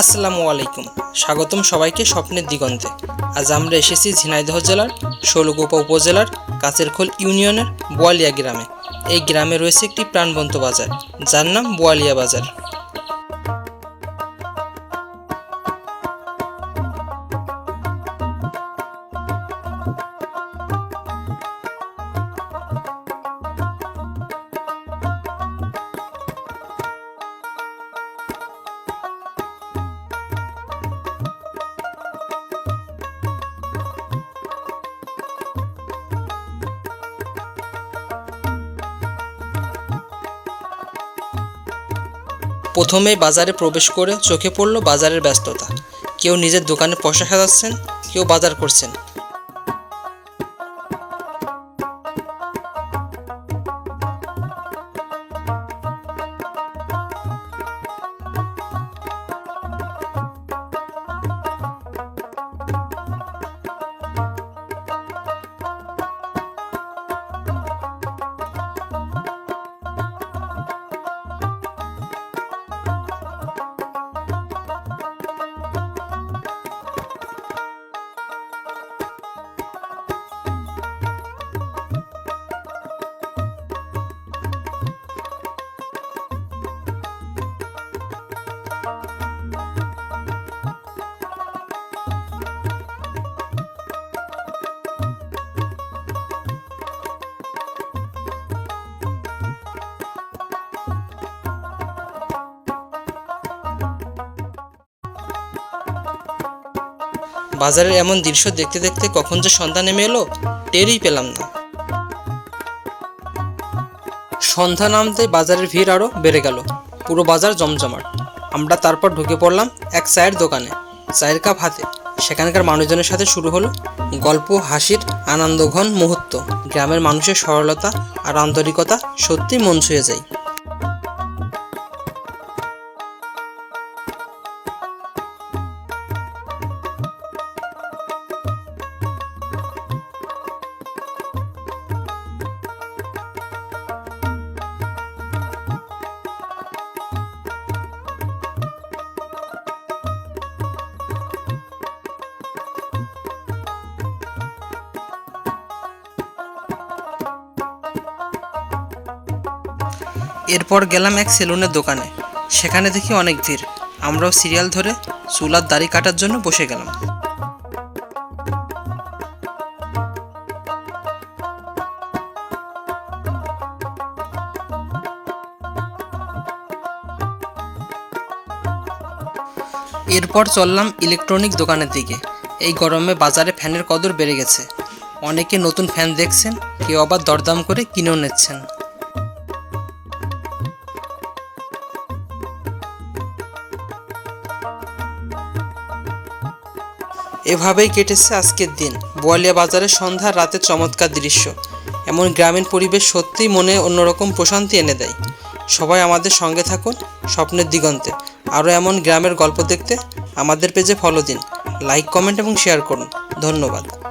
আসসালামু আলাইকুম। স্বাগতম সবাইকে স্বপ্নের দিগন্তে। আজ আমরা এসেছি ঝিনাইদহ জেলার ষোলগোপা উপজেলার কাচেরখোল ইউনিয়নের বোয়ালিয়া গ্রামে। এই গ্রামে রয়েছে একটি প্রাণবন্ত বাজার, যার নাম বোয়ালিয়া বাজার। প্রথমেই বাজারে প্রবেশ করে চোখে পড়ল বাজারের ব্যস্ততা। কেউ নিজের দোকানে পয়সা সাজাচ্ছেন কেউ বাজার করছেন। বাজারের এমন দৃশ্য দেখতে দেখতে কখন যে সন্ধ্যা নেমে এলো, টেরই পেলাম না। সন্ধ্যা নামতে বাজারের ভিড় আরও বেড়ে গেল, পুরো বাজার জমজমাট। আমরা তারপর ঢুকে পড়লাম এক চায়ের দোকানে, চায়ের কাপ হাতে। সেখানকার মানুষজনের সাথে শুরু হলো গল্প, হাসির আনন্দঘন মুহূর্ত। গ্রামের মানুষের সরলতা আর আন্তরিকতা সত্যি মন ছুঁয়ে যায়। এরপর গেলাম এক সেলুনের দোকানে। সেখানে দেখি অনেক ভিড়। আমরাও সিরিয়াল ধরে চুলার দাড়ি কাটার জন্য বসে গেলাম। এরপর চললাম ইলেকট্রনিক দোকানের দিকে। এই গরমে বাজারে ফ্যানের কদর বেড়ে গেছে। অনেকে নতুন ফ্যান দেখছেন, কেউ আবার দরদাম করে কিনেও নিচ্ছেন। এভাবেই কেটেছে আজকের দিন। বোয়ালিয়া বাজারের সন্ধ্যা, রাতে চমৎকার দৃশ্য। এমন গ্রামীণ পরিবেশ সত্যিই মনে অন্যরকম প্রশান্তি এনে দেয়। সবাই আমাদের সঙ্গে থাকুন স্বপ্নের দিগন্তে। আরও এমন গ্রামের গল্প দেখতে আমাদের পেজে ফলো দিন। লাইক কমেন্ট এবং শেয়ার করুন। ধন্যবাদ।